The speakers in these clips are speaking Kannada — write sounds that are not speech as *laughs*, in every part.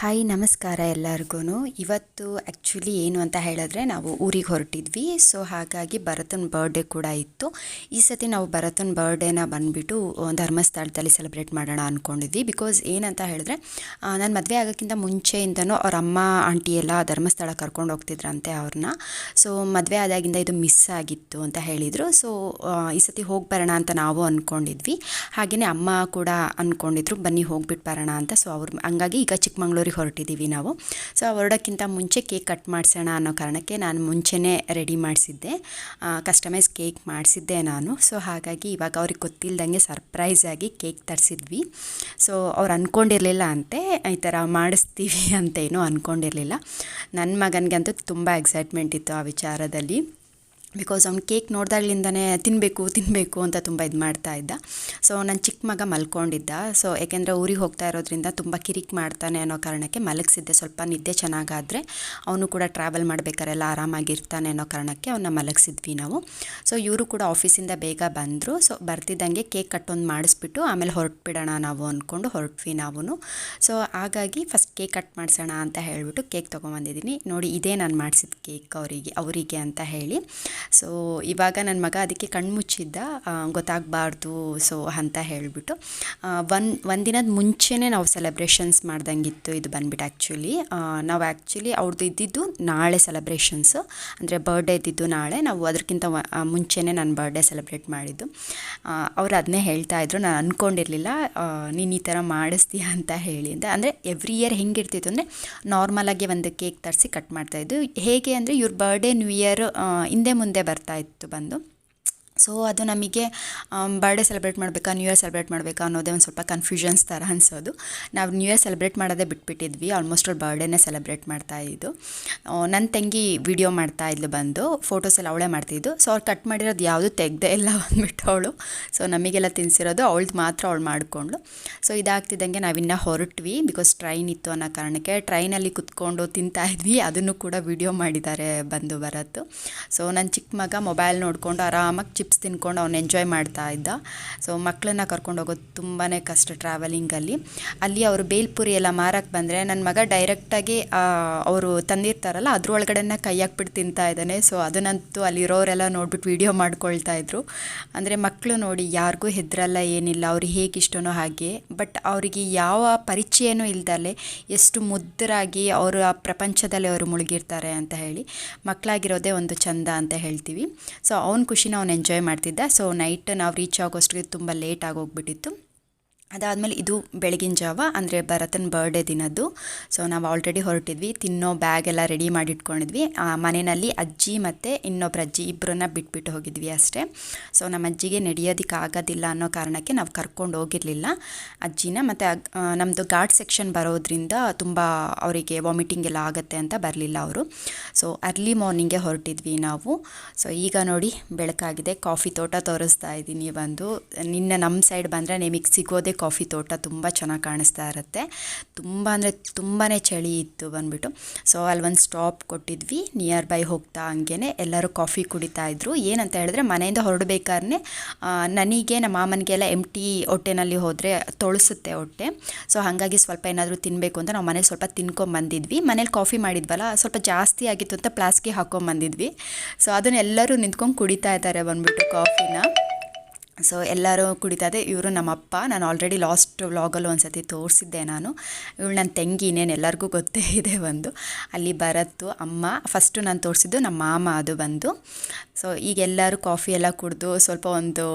ಹಾಯ್, ನಮಸ್ಕಾರ ಎಲ್ಲರಿಗೂ ಇವತ್ತು ಆ್ಯಕ್ಚುಲಿ ಏನು ಅಂತ ಹೇಳಿದ್ರೆ ನಾವು ಊರಿಗೆ ಹೊರಟಿದ್ವಿ. ಸೊ ಹಾಗಾಗಿ ಭರತನ ಬರ್ಡೇ ಕೂಡ ಇತ್ತು. ಈ ಸತಿ ನಾವು ಭರತನ ಬರ್ಡೇನ ಬಂದುಬಿಟ್ಟು ಧರ್ಮಸ್ಥಳದಲ್ಲಿ ಸೆಲೆಬ್ರೇಟ್ ಮಾಡೋಣ ಅಂದ್ಕೊಂಡಿದ್ವಿ ಬಿಕಾಸ್ ಏನಂತ ಹೇಳಿದ್ರೆ ನಾನು ಮದುವೆ ಆಗೋಕ್ಕಿಂತ ಮುಂಚೆಯಿಂದನೂ ಅವ್ರ ಅಮ್ಮ ಆಂಟಿ ಎಲ್ಲ ಧರ್ಮಸ್ಥಳ ಕರ್ಕೊಂಡು ಹೋಗ್ತಿದ್ರಂತೆ ಅವ್ರನ್ನ ಸೊ ಮದುವೆ ಆದಾಗಿಂದ ಇದು ಮಿಸ್ ಆಗಿತ್ತು ಅಂತ ಹೇಳಿದರು. ಸೊ ಈ ಸತಿ ಹೋಗಿ ಬರೋಣ ಅಂತ ನಾವು ಅಂದ್ಕೊಂಡಿದ್ವಿ ಹಾಗೆಯೇ ಅಮ್ಮ ಕೂಡ ಅಂದ್ಕೊಂಡಿದ್ರು ಬನ್ನಿ ಹೋಗ್ಬಿಟ್ಟು ಬರೋಣ ಅಂತ. ಸೊ ಅವ್ರು, ಹಂಗಾಗಿ ಈಗ ಚಿಕ್ಕಮಂಗ್ಳೂರಿಗೆ ಹೊರಟಿದ್ದೀವಿ ನಾವು. ಸೊ ಹೊರಡೋಕ್ಕಿಂತ ಮುಂಚೆ ಕೇಕ್ ಕಟ್ ಮಾಡಿಸೋಣ ಅನ್ನೋ ಕಾರಣಕ್ಕೆ ನಾನು ಮುಂಚೆನೇ ರೆಡಿ ಮಾಡಿಸಿದ್ದೆ. ಕಸ್ಟಮೈಸ್ ಕೇಕ್ ಮಾಡಿಸಿದ್ದೆ ನಾನು. ಸೊ ಹಾಗಾಗಿ ಇವಾಗ ಅವ್ರಿಗೆ ಗೊತ್ತಿಲ್ದಂಗೆ ಸರ್ಪ್ರೈಸ್ ಆಗಿ ಕೇಕ್ ತರಿಸಿದ್ವಿ. ಸೊ ಅವ್ರು ಅಂದ್ಕೊಂಡಿರಲಿಲ್ಲ ಅಂತೆ. ಈ ಥರ ಮಾಡಿಸ್ತೀವಿ *laughs* ಅಂತೇನೂ ಅಂದ್ಕೊಂಡಿರಲಿಲ್ಲ ನನ್ನ ಮಗನಿಗಂತೂ ತುಂಬ ಎಕ್ಸೈಟ್ಮೆಂಟ್ ಇತ್ತು ಆ ವಿಚಾರದಲ್ಲಿ. ಬಿಕಾಸ್ ಅವ್ನು ಕೇಕ್ ನೋಡಿದಾಗ್ಲಿಂದನೇ ತಿನ್ನಬೇಕು ತಿನ್ನಬೇಕು ಅಂತ ತುಂಬ ಇದು ಮಾಡ್ತಾ ಇದ್ದ. ಸೊ ನನ್ನ ಚಿಕ್ಕ ಮಗ ಮಲ್ಕೊಂಡಿದ್ದ. ಸೊ ಯಾಕೆಂದರೆ ಊರಿಗೆ ಹೋಗ್ತಾ ಇರೋದ್ರಿಂದ ತುಂಬ ಕಿರಿಕ್ ಮಾಡ್ತಾನೆ ಅನ್ನೋ ಕಾರಣಕ್ಕೆ ಮಲಗಿಸಿದ್ದೆ. ಸ್ವಲ್ಪ ನಿದ್ದೆ ಚೆನ್ನಾಗಾದರೆ ಅವನು ಕೂಡ ಟ್ರಾವೆಲ್ ಮಾಡಬೇಕಾರೆಲ್ಲ ಆರಾಮಾಗಿರ್ತಾನೆ ಅನ್ನೋ ಕಾರಣಕ್ಕೆ ಅವನ್ನ ಮಲಗಿಸಿದ್ವಿ ನಾವು. ಸೊ ಇವರು ಕೂಡ ಆಫೀಸಿಂದ ಬೇಗ ಬಂದರು. ಸೊ ಬರ್ತಿದ್ದಂಗೆ ಕೇಕ್ ಕಟ್ಟೊಂದು ಮಾಡಿಸ್ಬಿಟ್ಟು ಆಮೇಲೆ ಹೊರಟ್ಬಿಡೋಣ ನಾವು ಅಂದ್ಕೊಂಡು ಹೊರಟ್ವಿ ನಾವು ಸೊ ಹಾಗಾಗಿ ಫಸ್ಟ್ ಕೇಕ್ ಕಟ್ ಮಾಡಿಸೋಣ ಅಂತ ಹೇಳಿಬಿಟ್ಟು ಕೇಕ್ ತೊಗೊಂಬಂದಿದ್ದೀನಿ. ನೋಡಿ, ಇದೇ ನಾನು ಮಾಡಿಸಿದ ಕೇಕ್ ಅವರಿಗೆ ಅವರಿಗೆ ಅಂತ ಹೇಳಿ. ಸೊ ಇವಾಗ ನನ್ನ ಮಗ ಅದಕ್ಕೆ ಕಣ್ಮುಚ್ಚಿದ್ದ. ಗೊತ್ತಾಗಬಾರ್ದು. ಸೊ ಅಂತ ಹೇಳಿಬಿಟ್ಟು. ಒಂದು ಒಂದಿನದ ಮುಂಚೆನೇ ನಾವು ಸೆಲೆಬ್ರೇಷನ್ಸ್ ಮಾಡ್ದಂಗಿತ್ತು ಇದು ಬಂದ್ಬಿಟ್ಟು ಆ್ಯಕ್ಚುಲಿ ನಾವು ಆ್ಯಕ್ಚುಲಿ ಅವ್ರದ್ದು ಇದ್ದಿದ್ದು ನಾಳೆ ಸೆಲೆಬ್ರೇಷನ್ಸು ಅಂದರೆ ಬರ್ಡೇ ಇದ್ದಿದ್ದು ನಾಳೆ. ನಾವು ಅದಕ್ಕಿಂತ ಮುಂಚೆನೇ ನಾನು ಬರ್ಡೇ ಸೆಲೆಬ್ರೇಟ್ ಮಾಡಿದ್ದು. ಅವ್ರು ಅದನ್ನೇ ಹೇಳ್ತಾ ಇದ್ರು. ನಾನು ಅಂದ್ಕೊಂಡಿರಲಿಲ್ಲ ನೀನು ಈ ಥರ ಮಾಡಿಸ್ತೀಯ ಅಂತ ಹೇಳಿ ಅಂತ. ಅಂದರೆ ಎವ್ರಿ ಇಯರ್ ಹೆಂಗಿರ್ತಿತ್ತು ಅಂದರೆ ನಾರ್ಮಲಾಗಿ ಒಂದು ಕೇಕ್ ತರಿಸಿ ಕಟ್ ಮಾಡ್ತಾಯಿದ್ದು ಹೇಗೆ ಅಂದರೆ ಇವ್ರ ಬರ್ಡೇ ನ್ಯೂ ಇಯರ್ ಹಿಂದೆ ಮುಂದೆ ಬರ್ತಾ ಇತ್ತು ಬಂದು. ಸೊ ಅದು ನಮಗೆ ಬರ್ಡೇ ಸೆಲೆಬ್ರೇಟ್ ಮಾಡಬೇಕಾ ನ್ಯೂ ಇಯರ್ ಸೆಲೆಬ್ರೇಟ್ ಮಾಡಬೇಕಾ ಅನ್ನೋದೇ ಒಂದು ಸ್ವಲ್ಪ ಕನ್ಫ್ಯೂಷನ್ಸ್ ಥರ ಅನಿಸೋದು. ನಾವು ನ್ಯೂ ಇಯರ್ ಸೆಲೆಬ್ರೇಟ್ ಮಾಡೋದೇ ಬಿಟ್ಬಿಟ್ಟಿದ್ವಿ ಆಲ್ಮೋಸ್ಟ್ ಅವ್ರು ಬರ್ಡೇನೇ ಸೆಲೆಬ್ರೇಟ್ ಮಾಡ್ತಾ ಇದ್ದು. ನನ್ನ ತಂಗಿ ವಿಡಿಯೋ ಮಾಡ್ತಾ ಇದ್ಲು ಬಂದು ಫೋಟೋಸ್ ಎಲ್ಲ ಅವಳೇ ಮಾಡ್ತಿದ್ದು. ಸೊ ಅವ್ರು ಕಟ್ ಮಾಡಿರೋದು ಯಾವುದು ತೆಗ್ದೇ ಇಲ್ಲ *laughs* ಬಂದ್ಬಿಟ್ಟು ಅವಳು. ಸೊ ನಮಗೆಲ್ಲ ತಿನ್ಸಿರೋದು ಅವಳ್ದು ಮಾತ್ರ ಅವಳು ಮಾಡಿಕೊಂಡ್ಳು. ಸೊ ಇದಾಗ್ತಿದ್ದಂಗೆ ನಾವಿನ್ನ ಹೊರಟ್ವಿ ಬಿಕಾಸ್ ಟ್ರೈನ್ ಇತ್ತು ಅನ್ನೋ ಕಾರಣಕ್ಕೆ ಟ್ರೈನಲ್ಲಿ ಕುತ್ಕೊಂಡು ತಿಂತಾ ಇದ್ವಿ. ಅದನ್ನು ಕೂಡ ವಿಡಿಯೋ ಮಾಡಿದ್ದಾರೆ ಬಂದು ಬರತ್ತು. ಸೊ ನನ್ನ ಚಿಕ್ಕ ಮಗ ಮೊಬೈಲ್ ನೋಡಿಕೊಂಡು ಆರಾಮಾಗಿ ಚಿಪ್ಸ್ ತಿನ್ಕೊಂಡು ಅವ್ನು ಎಂಜಾಯ್ ಮಾಡ್ತಾ ಇದ್ದ. ಸೊ ಮಕ್ಕಳನ್ನ ಕರ್ಕೊಂಡು ಹೋಗೋದು ತುಂಬಾ ಕಷ್ಟ ಟ್ರಾವೆಲಿಂಗಲ್ಲಿ ಅಲ್ಲಿ. ಅವರು ಬೇಲ್ಪುರಿ ಎಲ್ಲ ಮಾರಕ್ಕೆ ಬಂದರೆ ನನ್ನ ಮಗ ಡೈರೆಕ್ಟಾಗಿ ಅವರು ತಂದಿರ್ತಾರಲ್ಲ ಅದ್ರೊಳಗಡೆನ ಕೈ ಹಾಕ್ಬಿಟ್ಟು ತಿಂತಾ ಇದ್ದಾನೆ. ಸೊ ಅದನ್ನಂತೂ ಅಲ್ಲಿರೋರೆಲ್ಲ ನೋಡ್ಬಿಟ್ಟು ವೀಡಿಯೋ ಮಾಡ್ಕೊಳ್ತಾ ಇದ್ರು. ಅಂದರೆ ಮಕ್ಕಳು ನೋಡಿ ಯಾರಿಗೂ ಹೆದ್ರಲ್ಲ ಏನಿಲ್ಲ ಅವ್ರಿಗೆ ಹೇಗೆ ಇಷ್ಟನೋ ಹಾಗೆ. ಬಟ್ ಅವರಿಗೆ ಯಾವ ಪರಿಚಯನೂ ಇಲ್ದಲೆ ಎಷ್ಟು ಮುದ್ದರಾಗಿ ಅವರು ಆ ಪ್ರಪಂಚದಲ್ಲಿ ಅವರು ಮುಳುಗಿರ್ತಾರೆ ಅಂತ ಹೇಳಿ ಮಕ್ಕಳಾಗಿರೋದೇ ಒಂದು ಚಂದ ಅಂತ ಹೇಳ್ತೀವಿ. ಸೊ ಅವ್ನ ಖುಷಿನ ಅವ್ನು ಎಂಜಾಯ್ ಮಾಡ್ತಿದ್ದ. ಸೊ ನೈಟ್ ನಾವು ರೀಚ್ ಆಗೋಷ್ಟಿಗೆ ತುಂಬ ಲೇಟ್ ಆಗೋಗ್ಬಿಟ್ಟಿತ್ತು. ಅದಾದಮೇಲೆ ಇದು ಬೆಳಗಿನ ಜಾವ, ಅಂದರೆ ಭರತನ ಬರ್ಡೇ ದಿನದ್ದು. ಸೊ ನಾವು ಆಲ್ರೆಡಿ ಹೊರಟಿದ್ವಿ, ತಿನ್ನೋ ಬ್ಯಾಗ್ ಎಲ್ಲ ರೆಡಿ ಮಾಡಿ ಇಟ್ಕೊಂಡಿದ್ವಿ ಮನೆಯಲ್ಲಿ ಅಜ್ಜಿ ಮತ್ತು ಇನ್ನೊಬ್ಬರು ಅಜ್ಜಿ ಇಬ್ಬರನ್ನ ಬಿಟ್ಬಿಟ್ಟು ಹೋಗಿದ್ವಿ ಅಷ್ಟೇ. ಸೊ ನಮ್ಮ ಅಜ್ಜಿಗೆ ನಡೆಯೋದಕ್ಕೆ ಆಗೋದಿಲ್ಲ ಅನ್ನೋ ಕಾರಣಕ್ಕೆ ನಾವು ಕರ್ಕೊಂಡು ಹೋಗಿರಲಿಲ್ಲ. ಅಜ್ಜಿನ ಮತ್ತು ನಮ್ಮದು ಘಾಟ್ ಸೆಕ್ಷನ್ ಬರೋದ್ರಿಂದ ತುಂಬ ಅವರಿಗೆ ವಾಮಿಟಿಂಗ್ ಎಲ್ಲ ಆಗುತ್ತೆ ಅಂತ ಬರಲಿಲ್ಲ ಅವರು. ಸೊ ಅರ್ಲಿ ಮಾರ್ನಿಂಗೆ ಹೊರಟಿದ್ವಿ ನಾವು. ಸೊ ಈಗ ನೋಡಿ ಬೆಳಕಾಗಿದೆ ಕಾಫಿ ತೋಟ ತೋರಿಸ್ತಾ ಇದ್ದೀನಿ ಬಂದು. ನಿನ್ನ ನಮ್ಮ ಸೈಡ್ ಬಂದರೆ ನಿಮಗೆ ಸಿಗೋದೇ ಕಾಫಿ ತೋಟ ತುಂಬ ಚೆನ್ನಾಗಿ ಕಾಣಿಸ್ತಾ ಇರುತ್ತೆ. ತುಂಬ ಅಂದರೆ ತುಂಬಾ ಚಳಿ ಇತ್ತು ಬಂದುಬಿಟ್ಟು. ಸೊ ಅಲ್ಲಿ ಒಂದು ಸ್ಟಾಪ್ ಕೊಟ್ಟಿದ್ವಿ. ನಿಯರ್ ಬೈ ಹೋಗ್ತಾ ಹಂಗೇ ಎಲ್ಲರೂ ಕಾಫಿ ಕುಡಿತಾ ಇದ್ರು. ಏನಂತ ಹೇಳಿದ್ರೆ ಮನೆಯಿಂದ ಹೊರಡಬೇಕಾದ್ರೆ ನನಗೆ, ನಮ್ಮ ಮಾಮನಿಗೆಲ್ಲ ಎಂ ಟಿ ಹೊಟ್ಟೆನಲ್ಲಿ ಹೋದರೆ ತೊಳಸುತ್ತೆ ಹೊಟ್ಟೆ. ಸೊ ಹಾಗಾಗಿ ಸ್ವಲ್ಪ ಏನಾದರೂ ತಿನ್ನಬೇಕು ಅಂತ ನಾವು ಮನೇಲಿ ಸ್ವಲ್ಪ ತಿನ್ಕೊಂಬಂದಿದ್ವಿ ಮನೇಲಿ ಕಾಫಿ ಮಾಡಿದ್ವಲ್ಲ, ಸ್ವಲ್ಪ ಜಾಸ್ತಿ ಆಗಿತ್ತು ಅಂತ ಪ್ಲಾಸ್ಕಿಗೆ ಹಾಕೊಂಬಂದಿದ್ವಿ ಸೊ ಅದನ್ನೆಲ್ಲರೂ ನಿಂತ್ಕೊಂಡು ಕುಡಿತಾ ಇದ್ದಾರೆ ಬಂದ್ಬಿಟ್ಟು ಕಾಫಿನ. ಸೊ ಎಲ್ಲರೂ ಕುಡಿತಾದೆ ಇವರು ನಮ್ಮಪ್ಪ, ನಾನು ಆಲ್ರೆಡಿ ಲಾಸ್ಟ್ ವ್ಲಾಗಲ್ಲು ಒಂದು ಸತಿ ತೋರಿಸಿದ್ದೆ ನಾನು. ಇವಳು ನನ್ನ ತಂಗಿ ಇನ್ನೇನು ಎಲ್ಲರಿಗೂ ಗೊತ್ತೇ ಇದೆ ಒಂದು ಅಲ್ಲಿ ಬರತ್ತು ಅಮ್ಮ ಫಸ್ಟು ನಾನು ತೋರಿಸಿದ್ದು ನಮ್ಮ ಮಾಮ, ಅದು ಬಂದು. ಸೊ ಈಗ ಎಲ್ಲರೂ ಕಾಫಿ ಎಲ್ಲ ಕುಡಿದು ಸ್ವಲ್ಪ ಒಂದು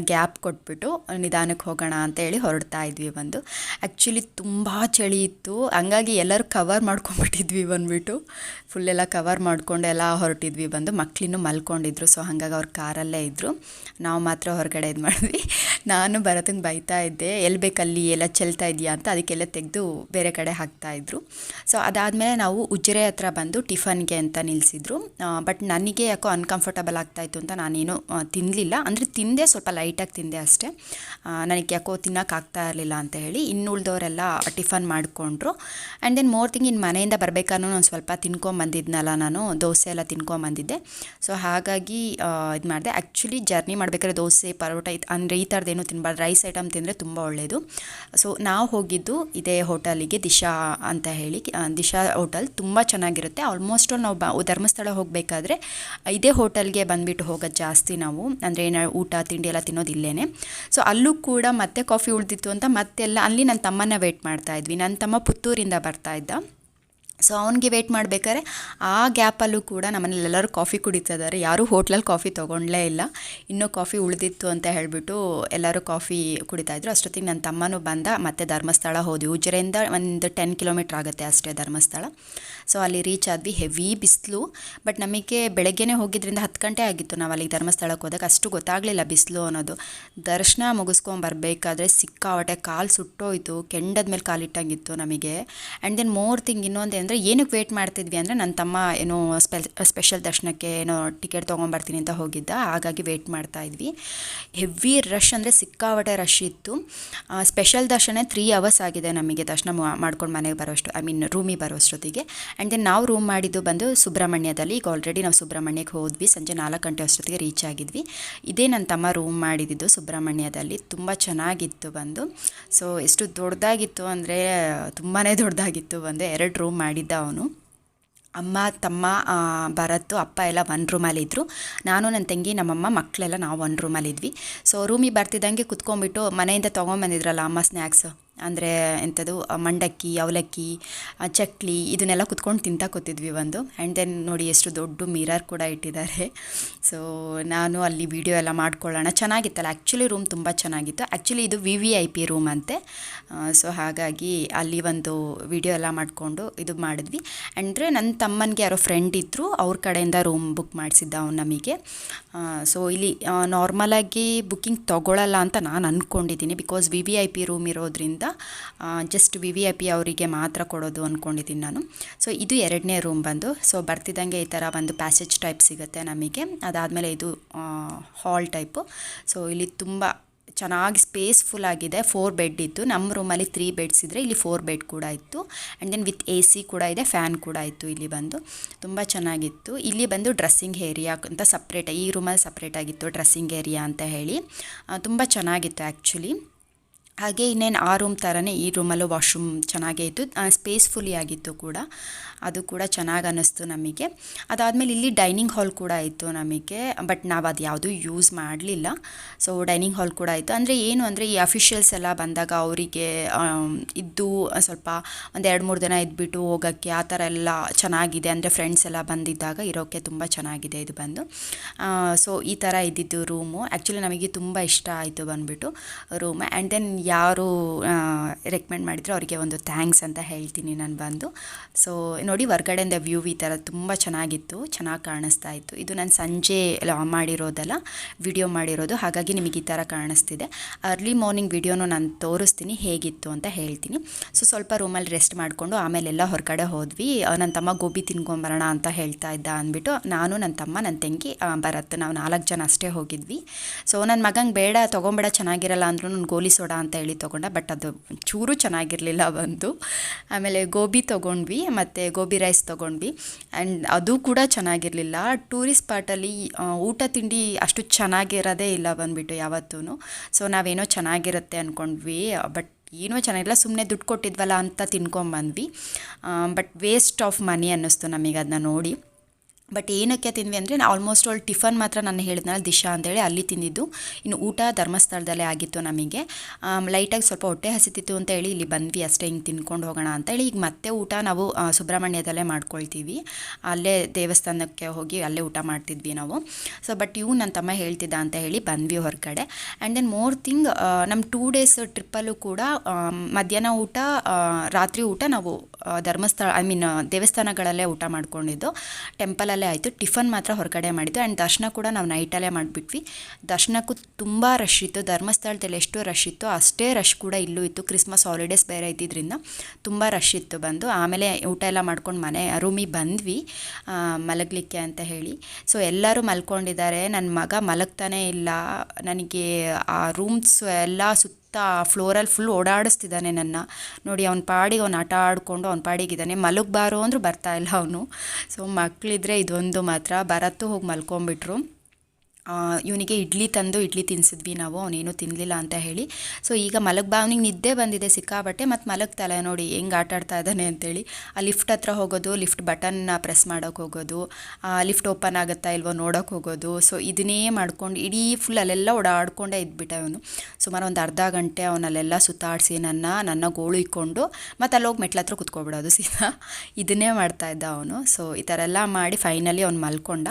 ಗ್ಯಾಪ್ ಕೊಟ್ಬಿಟ್ಟು ನಿಧಾನಕ್ಕೆ ಹೋಗೋಣ ಅಂತ ಹೇಳಿ ಹೊರಡ್ತಾ ಇದ್ವಿ ಬಂದು. ಆ್ಯಕ್ಚುಲಿ ತುಂಬ ಚಳಿ ಇತ್ತು. ಹಂಗಾಗಿ ಎಲ್ಲರೂ ಕವರ್ ಮಾಡ್ಕೊಂಬಿಟ್ಟಿದ್ವಿ ಬಂದುಬಿಟ್ಟು. ಫುಲ್ಲೆಲ್ಲ ಕವರ್ ಮಾಡ್ಕೊಂಡು ಎಲ್ಲ ಹೊರಟಿದ್ವಿ ಬಂದು. ಮಕ್ಕಳಿನ್ನೂ ಮಲ್ಕೊಂಡಿದ್ರು. ಸೊ ಹಾಗಾಗಿ ಅವ್ರ ಕಾರಲ್ಲೇ ಇದ್ದರು ನಾವು ಮಾತ್ರ ಹೊರಗಡೆ ಇದು ಮಾಡಿದ್ವಿ. ನಾನು ಭರತಂಗೆ ಬೈತಾ ಇದ್ದೆ ಎಲ್ಲಿ ಬೇಕಲ್ಲಿ ಎಲ್ಲ ಚೆಲ್ತಾ ಇದೆಯಾ ಅಂತ ಅದಕ್ಕೆಲ್ಲ ತೆಗೆದು ಬೇರೆ ಕಡೆ ಹಾಕ್ತಾಯಿದ್ರು ಸೊ ಅದಾದಮೇಲೆ ನಾವು ಉಜ್ಜರೆ ಹತ್ರ ಬಂದು ಟಿಫನ್ಗೆ ಅಂತ ನಿಲ್ಲಿಸಿದ್ರು ಬಟ್ ನನಗೆ ಯಾಕೋ ಅನ್ಕಂಫರ್ಟಬಲ್ ಆಗ್ತಾಯಿತ್ತು ಅಂತ ನಾನೇನು ತಿನ್ನಲಿಲ್ಲ ಅಂದರೆ ತಿಂದೆ ಸ್ವಲ್ಪ ಲೈಟಾಗಿ ತಿಂದೆ ಅಷ್ಟೇ. ನನಗೆ ಯಾಕೋ ತಿನ್ನೋಕ್ಕಾಗ್ತಾ ಇರಲಿಲ್ಲ ಅಂತ ಹೇಳಿ ಇನ್ನು ಉಳಿದವರೆಲ್ಲ ಟಿಫನ್ ಮಾಡಿಕೊಂಡ್ರು. ಆ್ಯಂಡ್ ದೆನ್ ಮೋರ್ ಥಿಂಗ್ ಇನ್ನು ಮನೆಯಿಂದ ಬರಬೇಕಾದ್ರೂ ನಾನು ಸ್ವಲ್ಪ ತಿನ್ಕೊಂಬಂದಿದ್ನಲ್ಲ ನಾನು, ದೋಸೆ ಎಲ್ಲ ತಿನ್ಕೊಂಬಂದಿದ್ದೆ ಸೊ ಹಾಗಾಗಿ ಇದು ಮಾಡಿದೆ. ಆ್ಯಕ್ಚುಲಿ ಜರ್ನಿ ಮಾಡಬೇಕಾದ್ರೆ ದೋಸೆ ಪರೋಟ ಇದು ಅಂದರೆ ಈ ಥರದ್ದೇನು ತಿನ್ನಬಾರ್ದು ರೈಸ್ ಐಟಮ್ ತಿಂದರೆ ತುಂಬ ಒಳ್ಳೆಯದು ಸೊ ನಾವು ಹೋಗಿದ್ದು ಇದೇ ಹೋಟೆಲಿಗೆ ದಿಶಾ ಅಂತ ಹೇಳಿ. ದಿಶಾ ಹೋಟೆಲ್ ತುಂಬ ಚೆನ್ನಾಗಿರುತ್ತೆ. ಆಲ್ಮೋಸ್ಟ್ ನಾವು ಬ ಧರ್ಮಸ್ಥಳ ಹೋಗಬೇಕಾದ್ರೆ ಇದೇ ಹೋಟೆಲ್ಗೆ ಬಂದುಬಿಟ್ಟು ಹೋಗೋದು ಜಾಸ್ತಿ ನಾವು. ಅಂದರೆ ಏನು, ಊಟ, ತಿಂಡಿ ಎಲ್ಲ ತಿನ್ನೋದು ಇಲ್ಲೇ ಸೊ ಅಲ್ಲೂ ಕೂಡ ಮತ್ತೆ ಕಾಫಿ ಉಳಿದಿತ್ತು ಅಂತ ಮತ್ತೆಲ್ಲ ಅಲ್ಲಿ ನನ್ನ ತಮ್ಮನ ವೆಯ್ಟ್ ಮಾಡ್ತಾ ಇದ್ವಿ. ನನ್ನ ತಮ್ಮ ಪುತ್ತೂರಿಂದ ಬರ್ತಾ ಇದ್ದ. ಸೊ ಅವನಿಗೆ ವೆಯ್ಟ್ ಮಾಡಬೇಕಾದ್ರೆ ಆ ಗ್ಯಾಪಲ್ಲೂ ಕೂಡ ನಮ್ಮನೇಲಿ ಎಲ್ಲರೂ ಕಾಫಿ ಕುಡಿತಾ ಇದ್ದಾರೆ ಯಾರೂ ಹೋಟ್ಲಲ್ಲಿ ಕಾಫಿ ತೊಗೊಂಡ್ಲೇ ಇಲ್ಲ. ಇನ್ನೂ ಕಾಫಿ ಉಳಿದಿತ್ತು ಅಂತ ಹೇಳಿಬಿಟ್ಟು ಎಲ್ಲರೂ ಕಾಫಿ ಕುಡಿತಾ ಇದ್ರು. ಅಷ್ಟೊತ್ತಿಗೆ ನನ್ನ ತಮ್ಮನೂ ಬಂದ, ಮತ್ತೆ ಧರ್ಮಸ್ಥಳ ಹೋದ್ವಿ. ಉಜಿರೆಯಿಂದ ಒಂದು ಟೆನ್ ಕಿಲೋಮೀಟ್ರ್ ಆಗುತ್ತೆ ಅಷ್ಟೇ ಧರ್ಮಸ್ಥಳ. ಸೊ ಅಲ್ಲಿ ರೀಚ್ ಆದ್ವಿ. ಹೆವಿ ಬಿಸಿಲು. ಬಟ್ ನಮಗೆ ಬೆಳಗ್ಗೆನೇ ಹೋಗಿದ್ರಿಂದ ಹತ್ತು ಗಂಟೆ ಆಗಿತ್ತು ನಾವು ಅಲ್ಲಿಗೆ ಧರ್ಮಸ್ಥಳಕ್ಕೆ ಹೋದಾಗ. ಅಷ್ಟು ಗೊತ್ತಾಗಲಿಲ್ಲ ಬಿಸಿಲು ಅನ್ನೋದು. ದರ್ಶನ ಮುಗಿಸ್ಕೊಂಡು ಬರಬೇಕಾದ್ರೆ ಸಿಕ್ಕಾವಟ್ಟೆ ಕಾಲು ಸುಟ್ಟೋಯ್ತು. ಕೆಂಡದ ಮೇಲೆ ಕಾಲಿಟ್ಟಂಗಿತ್ತು ನಮಗೆ. ಆ್ಯಂಡ್ ದೆನ್ ಮೋರ್ ಥಿಂಗ್ ಇನ್ನೊಂದು ಅಂದರೆ ಏನಕ್ಕೆ ವೇಟ್ ಮಾಡ್ತಿದ್ವಿ ಅಂದರೆ ನನ್ನ ತಮ್ಮ ಏನೋ ಸ್ಪೆಲ್ ಸ್ಪೆಷಲ್ ದರ್ಶನಕ್ಕೆ ಏನೋ ಟಿಕೆಟ್ ತೊಗೊಂಬರ್ತೀನಿ ಅಂತ ಹೋಗಿದ್ದ, ಹಾಗಾಗಿ ವೇಟ್ ಮಾಡ್ತಾ ಇದ್ವಿ. ಹೆವಿ ರಶ್ ಅಂದರೆ ಸಿಕ್ಕಾವಟೆ ರಶ್ ಇತ್ತು. ಸ್ಪೆಷಲ್ ದರ್ಶನ ತ್ರೀ ಅವರ್ಸ್ ಆಗಿದೆ ನಮಗೆ ದರ್ಶನ ಮಾಡ್ಕೊಂಡು ಮನೆಗೆ ಬರೋಷ್ಟು ಐ ಮೀನ್ ರೂಮಿಗೆ ಬರೋಷ್ಟೊತ್ತಿಗೆ. ಆ್ಯಂಡ್ ದೆನ್ ನಾವು ರೂಮ್ ಮಾಡಿದ್ದು ಬಂದು ಸುಬ್ರಹ್ಮಣ್ಯದಲ್ಲಿ, ಈಗ ಆಲ್ರೆಡಿ ನಾವು ಸುಬ್ರಹ್ಮಣ್ಯಕ್ಕೆ ಹೋದ್ವಿ, ಸಂಜೆ ನಾಲ್ಕು ಗಂಟೆ ಅಷ್ಟೊತ್ತಿಗೆ ರೀಚ್ ಆಗಿದ್ವಿ. ಇದೇ ನನ್ನ ತಮ್ಮ ರೂಮ್ ಮಾಡಿದ್ದು ಸುಬ್ರಹ್ಮಣ್ಯದಲ್ಲಿ, ತುಂಬ ಚೆನ್ನಾಗಿತ್ತು ಬಂದು. ಸೊ ಎಷ್ಟು ದೊಡ್ಡದಾಗಿತ್ತು ಅಂದರೆ ತುಂಬಾ ದೊಡ್ಡದಾಗಿತ್ತು ಬಂದು, ಎರಡು ರೂಮ್ ಮಾಡಿದ್ದ ಅವನು ಅಮ್ಮ, ತಮ್ಮ ಭರತ್, ಅಪ್ಪ ಎಲ್ಲ ಒಂದು ರೂಮಲ್ಲಿದ್ದರು ನಾನು ನನ್ನ ತಂಗಿ, ನಮ್ಮಮ್ಮ ಮಕ್ಕಳೆಲ್ಲ ನಾವು ಒಂದು ರೂಮಲ್ಲಿದ್ವಿ ಸೊ ರೂಮಿಗೆ ಬರ್ತಿದ್ದಂಗೆ ಕುತ್ಕೊಂಡ್ಬಿಟ್ಟು ಮನೆಯಿಂದ ತೊಗೊಂಬಂದಿದ್ರಲ್ಲ ಅಮ್ಮ ಸ್ನ್ಯಾಕ್ಸ್ ಅಂದರೆ ಎಂಥದ್ದು ಮಂಡಕ್ಕಿ, ಅವಲಕ್ಕಿ ಚಕ್ಲಿ ಇದನ್ನೆಲ್ಲ ಕುತ್ಕೊಂಡು ತಿಂತಾ ಕೂತಿದ್ವಿ ಒಂದು. ಆ್ಯಂಡ್ ದೆನ್ ನೋಡಿ ಎಷ್ಟು ದೊಡ್ಡ ಮಿರರ್ ಕೂಡ ಇಟ್ಟಿದ್ದಾರೆ. ಸೊ ನಾನು ಅಲ್ಲಿ ವಿಡಿಯೋ ಎಲ್ಲ ಮಾಡ್ಕೊಳ್ಳೋಣ. ಚೆನ್ನಾಗಿತ್ತಲ್ಲ. ಆ್ಯಕ್ಚುಲಿ ರೂಮ್ ತುಂಬ ಚೆನ್ನಾಗಿತ್ತು. ಆ್ಯಕ್ಚುಲಿ ಇದು V V I P room ಅಂತೆ. ಸೊ ಹಾಗಾಗಿ ಅಲ್ಲಿ ಒಂದು ವಿಡಿಯೋ ಎಲ್ಲ ಮಾಡಿಕೊಂಡು ಇದು ಮಾಡಿದ್ವಿ. ಅಂದರೆ ನನ್ನ ತಮ್ಮನಿಗೆ ಯಾರೋ ಫ್ರೆಂಡ್ ಇದ್ದರು ಅವ್ರ ಕಡೆಯಿಂದ ರೂಮ್ ಬುಕ್ ಮಾಡಿಸಿದ್ದ ಅವ್ನು ನಮಗೆ. ಸೊ ಇಲ್ಲಿ ನಾರ್ಮಲಾಗಿ ಬುಕ್ಕಿಂಗ್ ತೊಗೊಳ್ಳಲ್ಲ ಅಂತ ನಾನು ಅಂದ್ಕೊಂಡಿದ್ದೀನಿ because V V I P room ಇರೋದ್ರಿಂದ just V V I P ಅವರಿಗೆ ಮಾತ್ರ ಕೊಡೋದು ಅಂದ್ಕೊಂಡಿದ್ದೀನಿ ನಾನು. ಸೊ ಇದು ಎರಡನೇ ರೂಮ್ ಬಂದು. ಸೊ ಬರ್ತಿದ್ದಂಗೆ ಈ ಥರ ಒಂದು ಪ್ಯಾಸೇಜ್ ಟೈಪ್ ಸಿಗುತ್ತೆ ನಮಗೆ. ಅದಾದಮೇಲೆ ಇದು ಹಾಲ್ ಟೈಪು ಸೊ ಇಲ್ಲಿ ತುಂಬ ಚೆನ್ನಾಗಿ ಸ್ಪೇಸ್ಫುಲ್ ಆಗಿದೆ. ಫೋರ್ ಬೆಡ್ ಇತ್ತು ನಮ್ಮ ರೂಮಲ್ಲಿ ತ್ರೀ ಬೆಡ್ಸ್ ಇದ್ದರೆ ಇಲ್ಲಿ ಫೋರ್ ಬೆಡ್ ಕೂಡ ಇತ್ತು. And then with A C ಕೂಡ ಇದೆ ಫ್ಯಾನ್ ಕೂಡ ಇತ್ತು ಇಲ್ಲಿ ಬಂದು. ತುಂಬ ಚೆನ್ನಾಗಿತ್ತು. ಇಲ್ಲಿ ಬಂದು ಡ್ರೆಸ್ಸಿಂಗ್ ಏರಿಯಾ ಅಂತ ಸಪ್ರೇಟ್ ಈ ರೂಮಲ್ಲಿ ಸಪ್ರೇಟಾಗಿತ್ತು ಡ್ರೆಸ್ಸಿಂಗ್ ಏರಿಯಾ ಅಂತ ಹೇಳಿ. ತುಂಬ ಚೆನ್ನಾಗಿತ್ತು ಆ್ಯಕ್ಚುಲಿ ಹಾಗೆ ಇನ್ನೇನು ಆ ರೂಮ್ ಥರನೇ ಈ ರೂಮಲ್ಲೂ ವಾಶ್ರೂಮ್ ಚೆನ್ನಾಗೇ ಇತ್ತು ಸ್ಪೇಸ್ಫುಲಿ ಆಗಿತ್ತು ಕೂಡ ಅದು ಕೂಡ ಚೆನ್ನಾಗಿ ಅನ್ನಿಸ್ತು ನಮಗೆ. ಅದಾದಮೇಲೆ ಇಲ್ಲಿ ಡೈನಿಂಗ್ ಹಾಲ್ ಕೂಡ ಇತ್ತು ನಮಗೆ ಬಟ್ ನಾವು ಅದು ಯಾವುದೂ ಯೂಸ್ ಮಾಡಲಿಲ್ಲ. ಸೊ ಡೈನಿಂಗ್ ಹಾಲ್ ಕೂಡ ಇತ್ತು. ಅಂದರೆ ಏನು ಅಂದರೆ ಈ ಅಫಿಷಿಯಲ್ಸ್ ಎಲ್ಲ ಬಂದಾಗ ಅವರಿಗೆ ಇದ್ದು ಸ್ವಲ್ಪ ಒಂದು ಎರಡು ಮೂರು ದಿನ ಇದ್ಬಿಟ್ಟು ಹೋಗೋಕ್ಕೆ ಆ ಥರ ಎಲ್ಲ ಚೆನ್ನಾಗಿದೆ. ಅಂದರೆ ಫ್ರೆಂಡ್ಸ್ ಎಲ್ಲ ಬಂದಿದ್ದಾಗ ಇರೋಕ್ಕೆ ತುಂಬ ಚೆನ್ನಾಗಿದೆ ಇದು ಬಂದು. ಸೊ ಈ ಥರ ಇದ್ದಿದ್ದು ರೂಮು ಆ್ಯಕ್ಚುಲಿ ನಮಗೆ ತುಂಬ ಇಷ್ಟ ಆಯಿತು ಬಂದುಬಿಟ್ಟು ರೂಮ್ ಆ್ಯಂಡ್ ದೆನ್ ಯಾರು ರೆಕಮೆಂಡ್ ಮಾಡಿದ್ರು ಅವರಿಗೆ ಒಂದು ಥ್ಯಾಂಕ್ಸ್ ಅಂತ ಹೇಳ್ತೀನಿ ನಾನು ಬಂದು. ಸೊ ನೋಡಿ ಹೊರ್ಗಡೆಯಿಂದ ವ್ಯೂ ಈ ಥರ ತುಂಬ ಚೆನ್ನಾಗಿತ್ತು, ಚೆನ್ನಾಗಿ ಕಾಣಿಸ್ತಾ ಇತ್ತು. ಇದು ನಾನು ಸಂಜೆ ಲ- ಮಾಡಿರೋದಲ್ಲ ವಿಡಿಯೋ ಮಾಡಿರೋದು, ಹಾಗಾಗಿ ನಿಮಗೆ ಈ ಥರ ಕಾಣಿಸ್ತಿದೆ. ಅರ್ಲಿ ಮಾರ್ನಿಂಗ್ ವಿಡಿಯೋನು ನಾನು ತೋರಿಸ್ತೀನಿ, ಹೇಗಿತ್ತು ಅಂತ ಹೇಳ್ತೀನಿ. ಸೊ ಸ್ವಲ್ಪ ರೂಮಲ್ಲಿ ರೆಸ್ಟ್ ಮಾಡಿಕೊಂಡು ಆಮೇಲೆಲ್ಲ ಹೊರಗಡೆ ಹೋದ್ವಿ. ನನ್ನ ತಮ್ಮ ಗೋಬಿ ತಿನ್ಕೊಂಬರೋಣ ಅಂತ ಹೇಳ್ತಾ ಇದ್ದ ಅಂದ್ಬಿಟ್ಟು, ನಾನು ನನ್ನ ತಮ್ಮ ನನ್ನ ತಂಗಿ ಬರತ್ತೆ ನಾವು ನಾಲ್ಕು ಜನ ಅಷ್ಟೇ ಹೋಗಿದ್ವಿ. ಸೊ ನನ್ನ ಮಗಂಗೆ ಬೇಡ, ತೊಗೊಂಬೇಡ, ಚೆನ್ನಾಗಿರಲ್ಲ ಅಂದ್ರೂ ನಾನು ಗೋಲಿ ಸೋಡಾ ಅಂತ ಹೇಳಿ ತೊಗೊಂಡೆ ಬಟ್ ಅದು ಚೂರು ಚೆನ್ನಾಗಿರಲಿಲ್ಲ ಬಂದು. ಆಮೇಲೆ ಗೋಬಿ ತೊಗೊಂಡ್ವಿ, ಮತ್ತು ಗೋಬಿ ರೈಸ್ ತೊಗೊಂಡ್ವಿ. ಆ್ಯಂಡ್ ಅದು ಕೂಡ ಚೆನ್ನಾಗಿರಲಿಲ್ಲ. ಟೂರಿಸ್ಟ್ ಸ್ಪಾಟಲ್ಲಿ ಊಟ ತಿಂಡಿ ಅಷ್ಟು ಚೆನ್ನಾಗಿರೋದೇ ಇಲ್ಲ ಬಂದುಬಿಟ್ಟು ಯಾವತ್ತೂ ಸೊ ನಾವೇನೋ ಚೆನ್ನಾಗಿರುತ್ತೆ ಅಂದ್ಕೊಂಡ್ವಿ ಬಟ್ ಏನೂ ಚೆನ್ನಾಗಿಲ್ಲ. ಸುಮ್ಮನೆ ದುಡ್ಡು ಕೊಟ್ಟಿದ್ವಲ್ಲ ಅಂತ ತಿನ್ಕೊಂಬಂದ್ವಿ ಬಟ್ ವೇಸ್ಟ್ ಆಫ್ ಮನಿ ಅನ್ನಿಸ್ತು ನಮಗೆ ಅದನ್ನ ನೋಡಿ. ಬಟ್ ಏನಕ್ಕೆ ತಿಂದ್ವಿ ಅಂದರೆ ಆಲ್ಮೋಸ್ಟ್ ಆಲ್ ಟಿಫನ್ ಮಾತ್ರ ನಾನು ಹೇಳಿದ್ನಲ್ಲ, ದಿಶಾ ಅಂತೇಳಿ ಅಲ್ಲಿ ತಿಂದಿದ್ದು. ಇನ್ನು ಊಟ ಧರ್ಮಸ್ಥಳದಲ್ಲೇ ಆಗಿತ್ತು ನಮಗೆ. ಲೈಟಾಗಿ ಸ್ವಲ್ಪ ಹೊಟ್ಟೆ ಹಸಿತಿತ್ತು ಅಂತ ಹೇಳಿ ಇಲ್ಲಿ ಬಂದ್ವಿ ಅಷ್ಟೇ, ಹಿಂಗೆ ತಿನ್ಕೊಂಡು ಹೋಗೋಣ ಅಂತೇಳಿ ಈಗ ಮತ್ತೆ ಊಟ ನಾವು ಸುಬ್ರಹ್ಮಣ್ಯದಲ್ಲೇ ಮಾಡ್ಕೊಳ್ತೀವಿ. ಅಲ್ಲೇ ದೇವಸ್ಥಾನಕ್ಕೆ ಹೋಗಿ ಅಲ್ಲೇ ಊಟ ಮಾಡ್ತಿದ್ವಿ ನಾವು. ಸೊ ಬಟ್ ಇವು ನನ್ನ ತಮ್ಮ ಹೇಳ್ತಿದ್ದ ಅಂತ ಹೇಳಿ ಬಂದ್ವಿ ಹೊರಗಡೆ. ಆ್ಯಂಡ್ ದೆನ್ ಮೋರ್ ಥಿಂಗ್ ನಮ್ಮ ಟೂ ಡೇಸ್ ಟ್ರಿಪ್ಪಲ್ಲೂ ಕೂಡ ಮಧ್ಯಾಹ್ನ ಊಟ ರಾತ್ರಿ ಊಟ ನಾವು ಧರ್ಮಸ್ಥಳ ಐ ಮೀನ್ ದೇವಸ್ಥಾನಗಳಲ್ಲೇ ಊಟ ಮಾಡ್ಕೊಂಡಿದ್ದು. ಟೆಂಪಲಲ್ಲೇ ಆಯಿತು. ಟಿಫನ್ ಮಾತ್ರ ಹೊರಗಡೆ ಮಾಡಿದ್ದು. ಆ್ಯಂಡ್ ದರ್ಶನ ಕೂಡ ನಾವು ನೈಟಲ್ಲೇ ಮಾಡಿಬಿಟ್ವಿ. ದರ್ಶನಕ್ಕೂ ತುಂಬ ರಶ್ ಇತ್ತು. ಧರ್ಮಸ್ಥಳದಲ್ಲಿ ಎಷ್ಟು ರಶ್ ಇತ್ತು. ಅಷ್ಟೇ ರಶ್ ಕೂಡ ಇಲ್ಲೂ ಇತ್ತು. ಕ್ರಿಸ್ಮಸ್ ಹಾಲಿಡೇಸ್ ಬೇರೆ ಇದ್ದಿದ್ದರಿಂದ ತುಂಬ ರಶ್ ಇತ್ತು ಬಂದು. ಆಮೇಲೆ ಊಟ ಎಲ್ಲ ಮಾಡ್ಕೊಂಡು ಮನೆ, ರೂಮಿಗೆ ಬಂದ್ವಿ ಮಲಗಲಿಕ್ಕೆ ಅಂತ ಹೇಳಿ. ಸೊ ಎಲ್ಲರೂ ಮಲ್ಕೊಂಡಿದ್ದಾರೆ. ನನ್ನ ಮಗ ಮಲಗ್ತಾನೇ ಇಲ್ಲ. ನನಗೆ ಆ ರೂಮ್ಸ್ ಎಲ್ಲ ಸುತ್ತ ಫ್ಲೋರಲ್ಲಿ ಫುಲ್ ಓಡಾಡಿಸ್ತಿದ್ದಾನೆ ನನ್ನ. ನೋಡಿ, ಅವ್ನ ಪಾಡಿಗೆ ಅವ್ನು ಆಟ ಆಡಿಕೊಂಡು ಅವ್ನ ಪಾಡಿಗಿದ್ದಾನೆ. ಮಲಗಬಾರೋ ಅಂದರೂ ಇಲ್ಲ ಅವನು. ಸೊ ಮಕ್ಕಳಿದ್ರೆ ಇದೊಂದು ಮಾತ್ರ. ಬರತ್ತು ಹೋಗಿ ಮಲ್ಕೊಂಬಿಟ್ರು. ಇವನಿಗೆ ಇಡ್ಲಿ ತಂದು ಇಡ್ಲಿ ತಿನ್ಸಿದ್ವಿ ನಾವು, ಅವನೇನು ತಿನ್ನಲಿಲ್ಲ ಅಂತ ಹೇಳಿ. ಸೊ ಈಗ ಮಲಗ್ಬಾ ನಿದ್ದೆ ಬಂದಿದೆ ಸಿಕ್ಕಾಬಟ್ಟೆ ಮತ್ತು ತಲೆ ನೋಡಿ ಹೆಂಗೆ ಆಟ ಆಡ್ತಾ ಇದ್ದಾನೆ ಅಂತೇಳಿ ಆ ಲಿಫ್ಟ್ ಹತ್ರ ಹೋಗೋದು, ಲಿಫ್ಟ್ ಬಟನ್ನ ಪ್ರೆಸ್ ಮಾಡೋಕೆ ಹೋಗೋದು ಲಿಫ್ಟ್ ಓಪನ್ ಆಗುತ್ತಾ ಇಲ್ವೋ ನೋಡೋಕೆ ಹೋಗೋದು. ಸೊ ಇದನ್ನೇ ಮಾಡ್ಕೊಂಡು ಇಡೀ ಫುಲ್ ಅಲ್ಲೆಲ್ಲ ಓಡಾಡ್ಕೊಂಡೇ ಇದ್ಬಿಟ್ಟ ಅವನು ಸುಮಾರು ಒಂದು ಅರ್ಧ ಗಂಟೆ ಅವನಲ್ಲೆಲ್ಲ ಸುತ್ತಾಡಿಸಿ ನನ್ನ ನನ್ನ ಗೋಳು ಇಕ್ಕೊಂಡು ಮತ್ತು ಅಲ್ಲೋಗಿ ಮೆಟ್ಲ ಹತ್ರ ಕುತ್ಕೊಬಿಡೋದು ಸೀದಾ. ಇದನ್ನೇ ಮಾಡ್ತಾ ಇದ್ದ ಅವನು. ಸೊ ಈ ಥರ ಎಲ್ಲ ಮಾಡಿ ಫೈನಲಿ ಅವ್ನು ಮಲ್ಕೊಂಡ.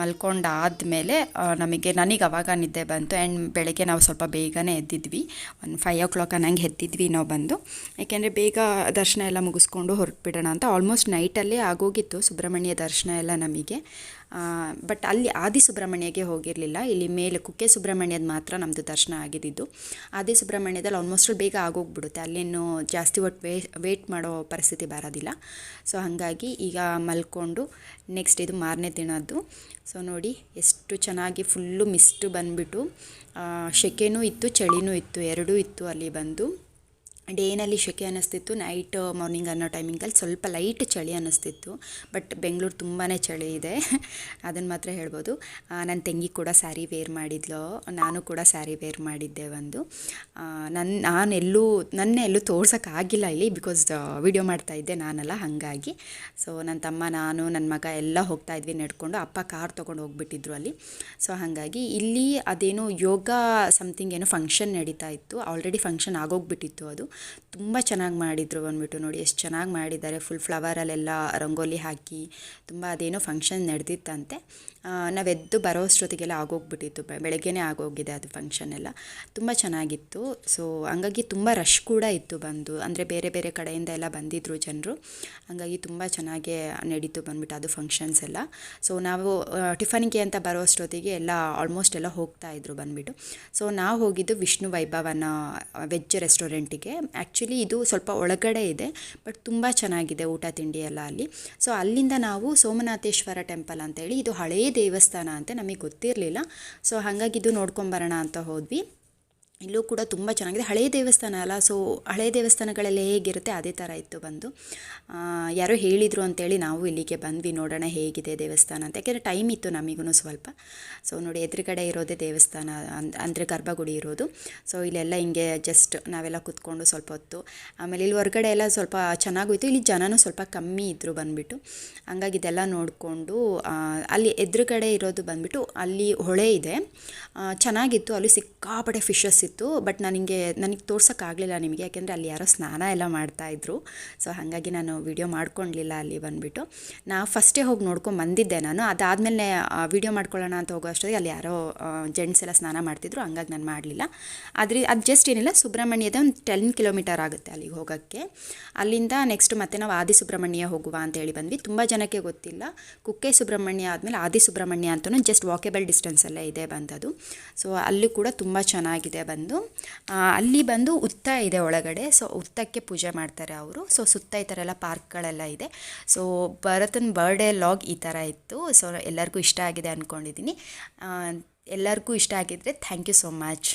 ಮಲ್ಕೊಂಡಾದಮೇಲೆ ನಮಗೆ ನನಗೆ ಅವಾಗ ನಿದ್ದೆ ಬಂತು ಆ್ಯಂಡ್ ಬೆಳಗ್ಗೆ ನಾವು ಸ್ವಲ್ಪ ಬೇಗನೆ ಎದ್ದಿದ್ವಿ. ಒಂದು ಫೈವ್ ಓ ಕ್ಲಾಕ್ ಅನ್ನಂಗೆ ಎದ್ದಿದ್ವಿ ನಾವು ಬಂದು. ಯಾಕೆಂದರೆ ಬೇಗ ದರ್ಶನ ಎಲ್ಲ ಮುಗಿಸ್ಕೊಂಡು ಹೊರಟ್ಬಿಡೋಣ ಅಂತ ಆಲ್ಮೋಸ್ಟ್ ನೈಟಲ್ಲೇ ಆಗೋಗಿತ್ತು ಸುಬ್ರಹ್ಮಣ್ಯ ದರ್ಶನ ಎಲ್ಲ ನಮಗೆ. ಬಟ್ ಅಲ್ಲಿ ಆದಿ ಸುಬ್ರಹ್ಮಣ್ಯಗೆ ಹೋಗಿರಲಿಲ್ಲ. ಇಲ್ಲಿ ಮೇಲೆ ಕುಕ್ಕೆ ಸುಬ್ರಹ್ಮಣ್ಯದ ಮಾತ್ರ ನಮ್ಮದು ದರ್ಶನ ಆಗಿದ್ದು. ಆದಿ ಸುಬ್ರಹ್ಮಣ್ಯದಲ್ಲಿ ಆಲ್ಮೋಸ್ಟ್ ಬೇಗ ಆಗೋಗ್ಬಿಡುತ್ತೆ. ಅಲ್ಲೇನು ಜಾಸ್ತಿ ಒಟ್ಟು ವೇ ವೇಟ್ ಮಾಡೋ ಪರಿಸ್ಥಿತಿ ಬರೋದಿಲ್ಲ. ಸೊ ಹಾಗಾಗಿ ಈಗ ಮಲ್ಕೊಂಡು ನೆಕ್ಸ್ಟ್ ಇದು ಮಾರನೇ ದಿನದ್ದು. ಸೊ ನೋಡಿ ಎಷ್ಟು ಚೆನ್ನಾಗಿ ಫುಲ್ಲು ಮಿಸ್ಟು ಬಂದುಬಿಟ್ಟು ಶೆಕೆನೂ ಇತ್ತು, ಚಳಿನೂ ಇತ್ತು, ಎರಡೂ ಇತ್ತು ಅಲ್ಲಿ ಬಂದು. ಡೇನಲ್ಲಿ ಶೆಕೆ ಅನ್ನಿಸ್ತಿತ್ತು, ನೈಟ್ ಮಾರ್ನಿಂಗ್ ಅನ್ನೋ ಟೈಮಿಂಗಲ್ಲಿ ಸ್ವಲ್ಪ ಲೈಟ್ ಚಳಿ ಅನ್ನಿಸ್ತಿತ್ತು ಬಟ್ ಬೆಂಗಳೂರು ತುಂಬಾ ಚಳಿ ಇದೆ. *laughs* ಅದನ್ನು ಮಾತ್ರ ಹೇಳ್ಬೋದು. ನನ್ನ ತಂಗಿ ಕೂಡ ಸ್ಯಾರಿ ವೇರ್ ಮಾಡಿದ್ಲು. ನಾನು ಕೂಡ ಸ್ಯಾರಿ ವೇರ್ ಮಾಡಿದ್ದೆ ಒಂದು. ನನ್ನ ನಾನು ಎಲ್ಲೂ, ನನ್ನ ಎಲ್ಲೂ ತೋರ್ಸೋಕ್ಕಾಗಿಲ್ಲ ಇಲ್ಲಿ ಬಿಕಾಸ್ ವಿಡಿಯೋ ಮಾಡ್ತಾಯಿದ್ದೆ ನಾನಲ್ಲ, ಹಾಗಾಗಿ. ಸೊ ನನ್ನ ತಮ್ಮ, ನಾನು ನನ್ನ ಮಗ ಎಲ್ಲ ಹೋಗ್ತಾ ಇದ್ವಿ ನಡ್ಕೊಂಡು. ಅಪ್ಪ ಕಾರ್ ತೊಗೊಂಡು ಹೋಗ್ಬಿಟ್ಟಿದ್ರು ಅಲ್ಲಿ. ಸೊ ಹಾಗಾಗಿ ಇಲ್ಲಿ ಅದೇನೋ ಯೋಗ ಸಮಥಿಂಗ್ ಏನೋ ಫಂಕ್ಷನ್ ನಡೀತಾ ಇತ್ತು. ಆಲ್ರೆಡಿ ಫಂಕ್ಷನ್ ಆಗೋಗ್ಬಿಟ್ಟಿತ್ತು ಅದು. ತುಂಬ ಚೆನ್ನಾಗಿ ಮಾಡಿದರು ಬಂದ್ಬಿಟ್ಟು ನೋಡಿ, ಎಷ್ಟು ಚೆನ್ನಾಗಿ ಮಾಡಿದ್ದಾರೆ. ಫುಲ್ ಫ್ಲವರಲ್ಲೆಲ್ಲ ರಂಗೋಲಿ ಹಾಕಿ, ತುಂಬ ಅದೇನೋ ಫಂಕ್ಷನ್ ನಡೆದಿತ್ತಂತೆ. ನಾವು ಎದ್ದು ಬರೋ ಅಷ್ಟೊತ್ತಿಗೆಲ್ಲ ಆಗೋಗ್ಬಿಟ್ಟಿತ್ತು. ಬೆಳಗ್ಗೆನೇ ಆಗೋಗಿದೆ ಅದು ಫಂಕ್ಷನ್ ಎಲ್ಲ. ತುಂಬ ಚೆನ್ನಾಗಿತ್ತು. ಸೊ ಹಂಗಾಗಿ ತುಂಬ ರಶ್ ಕೂಡ ಇತ್ತು ಬಂದು. ಅಂದರೆ ಬೇರೆ ಬೇರೆ ಕಡೆಯಿಂದ ಎಲ್ಲ ಬಂದಿದ್ದರು ಜನರು. ಹಂಗಾಗಿ ತುಂಬ ಚೆನ್ನಾಗೇ ನಡೀತು ಬಂದ್ಬಿಟ್ಟು ಅದು ಫಂಕ್ಷನ್ಸ್ ಎಲ್ಲ. ಸೊ ನಾವು ಟಿಫನ್ಗೆ ಅಂತ ಬರೋ ಅಷ್ಟೊತ್ತಿಗೆ ಎಲ್ಲ ಆಲ್ಮೋಸ್ಟ್ ಎಲ್ಲ ಹೋಗ್ತಾ ಇದ್ರು ಬಂದ್ಬಿಟ್ಟು. ಸೊ ನಾವು ಹೋಗಿದ್ದು ವಿಷ್ಣು ವೈಭವನ ವೆಜ್ ರೆಸ್ಟೋರೆಂಟಿಗೆ ಆ್ಯಕ್ಚುಲಿ ಇದು ಸ್ವಲ್ಪ ಒಳಗಡೆ ಇದೆ ಬಟ್ ತುಂಬ ಚೆನ್ನಾಗಿದೆ ಊಟ ತಿಂಡಿ ಎಲ್ಲ ಅಲ್ಲಿ. ಸೊ ಅಲ್ಲಿಂದ ನಾವು ಸೋಮನಾಥೇಶ್ವರ ಟೆಂಪಲ್ ಅಂತೇಳಿ, ಇದು ಹಳೇ ದೇವಸ್ಥಾನ ಅಂತ ನಮಗೆ ಗೊತ್ತಿರಲಿಲ್ಲ. ಸೊ ಹಾಗಾಗಿ ಇದು ನೋಡ್ಕೊಂಬರೋಣ ಅಂತ ಹೋದ್ವಿ. ಇಲ್ಲೂ ಕೂಡ ತುಂಬ ಚೆನ್ನಾಗಿದೆ. ಹಳೆಯ ದೇವಸ್ಥಾನ ಅಲ್ಲ ಸೊ ಹಳೆಯ ದೇವಸ್ಥಾನಗಳೆಲ್ಲ ಹೇಗಿರುತ್ತೆ ಅದೇ ಥರ ಇತ್ತು ಬಂದು. ಯಾರೋ ಹೇಳಿದರು ಅಂತೇಳಿ ನಾವು ಇಲ್ಲಿಗೆ ಬಂದ್ವಿ, ನೋಡೋಣ ಹೇಗಿದೆ ದೇವಸ್ಥಾನ ಅಂತ. ಯಾಕೆಂದರೆ ಟೈಮ್ ಇತ್ತು ನಮಗೂ ಸ್ವಲ್ಪ. ಸೊ ನೋಡಿ, ಎದುರುಗಡೆ ಇರೋದೇ ದೇವಸ್ಥಾನ ಅಂದರೆ ಗರ್ಭಗುಡಿ ಇರೋದು. ಸೊ ಇಲ್ಲೆಲ್ಲ ಹಿಂಗೆ ಜಸ್ಟ್ ನಾವೆಲ್ಲ ಕೂತ್ಕೊಂಡು ಸ್ವಲ್ಪ ಹೊತ್ತು, ಆಮೇಲೆ ಇಲ್ಲಿ ಹೊರಗಡೆ ಎಲ್ಲ ಸ್ವಲ್ಪ ಚೆನ್ನಾಗೋಯ್ತು ಇಲ್ಲಿ ಜನನೂ ಸ್ವಲ್ಪ ಕಮ್ಮಿ ಇದ್ದರು ಬಂದುಬಿಟ್ಟು. ಹಂಗಾಗಿ ಇದೆಲ್ಲ ನೋಡಿಕೊಂಡು ಅಲ್ಲಿ ಎದುರುಗಡೆ ಇರೋದು ಬಂದುಬಿಟ್ಟು ಅಲ್ಲಿ ಹೊಳೆ ಇದೆ. ಚೆನ್ನಾಗಿತ್ತು. ಅಲ್ಲಿ ಸಿಕ್ಕಾಪಟ್ಟೆ ಫಿಶಸ್ ಬಟ್ ನನಗೆ ನನಗೆ ತೋರ್ಸೋಕ್ಕಾಗಲಿಲ್ಲ ನಿಮಗೆ, ಯಾಕೆಂದರೆ ಅಲ್ಲಿ ಯಾರೋ ಸ್ನಾನ ಎಲ್ಲ ಮಾಡ್ತಾಯಿದ್ರು ಸೊ ಹಾಗಾಗಿ ನಾನು ವಿಡಿಯೋ ಮಾಡ್ಕೊಳ್ಲಿಲ್ಲ ಅಲ್ಲಿ ಬಂದುಬಿಟ್ಟು. ನಾ ಫಸ್ಟೇ ಹೋಗಿ ನೋಡ್ಕೊಂಡು ಬಂದಿದ್ದೆ ನಾನು. ಅದಾದಮೇಲೆ ವಿಡಿಯೋ ಮಾಡ್ಕೊಳ್ಳೋಣ ಅಂತ ಹೋಗೋ ಅಷ್ಟೊತ್ತಿಗೆ ಅಲ್ಲಿ ಯಾರೋ ಜೆಂಟ್ಸ್ ಎಲ್ಲ ಸ್ನಾನ ಮಾಡ್ತಿದ್ರು. ಹಂಗಾಗಿ ನಾನು ಮಾಡಲಿಲ್ಲ. ಆದರೆ ಅದು ಜಸ್ಟ್ ಏನಿಲ್ಲ, ಸುಬ್ರಹ್ಮಣ್ಯದ ಒಂದು ಟೆನ್ ಕಿಲೋಮೀಟರ್ ಆಗುತ್ತೆ ಅಲ್ಲಿಗೆ ಹೋಗೋಕ್ಕೆ. ಅಲ್ಲಿಂದ ನೆಕ್ಸ್ಟ್ ಮತ್ತೆ ನಾವು ಆದಿ ಸುಬ್ರಹ್ಮಣ್ಯ ಹೋಗುವ ಅಂತೇಳಿ ಬಂದ್ವಿ. ತುಂಬ ಜನಕ್ಕೆ ಗೊತ್ತಿಲ್ಲ. ಕುಕ್ಕೆ ಸುಬ್ರಹ್ಮಣ್ಯ ಆದಮೇಲೆ ಆದಿ ಸುಬ್ರಹ್ಮಣ್ಯ ಅಂತಲೂ ಜಸ್ಟ್ ವಾಕೇಬಲ್ ಎಲ್ಲ ಇದೆ ಬಂದದು ಸೊ ಅಲ್ಲೂ ಕೂಡ ತುಂಬ ಚೆನ್ನಾಗಿದೆ ಬಂದು ಅಲ್ಲಿ ಬಂದು ಉತ್ತ ಇದೆ ಒಳಗಡೆ. ಸೊ, ಉತ್ತಕ್ಕೆ ಪೂಜೆ ಮಾಡ್ತಾರೆ ಅವರು. ಸೊ, ಸುತ್ತ ಈ ಥರ ಎಲ್ಲ ಪಾರ್ಕ್ಗಳೆಲ್ಲ ಇದೆ. ಸೊ, ಭರತನ್ ಬರ್ಡೇ ಲಾಗ್ ಈ ಥರ ಇತ್ತು. ಸೊ, ಎಲ್ಲರಿಗೂ ಇಷ್ಟ ಆಗಿದೆ ಅಂದ್ಕೊಂಡಿದ್ದೀನಿ ಎಲ್ಲರಿಗೂ ಇಷ್ಟ ಆಗಿದ್ದರೆ ಥ್ಯಾಂಕ್ ಯು ಸೋ ಮಚ್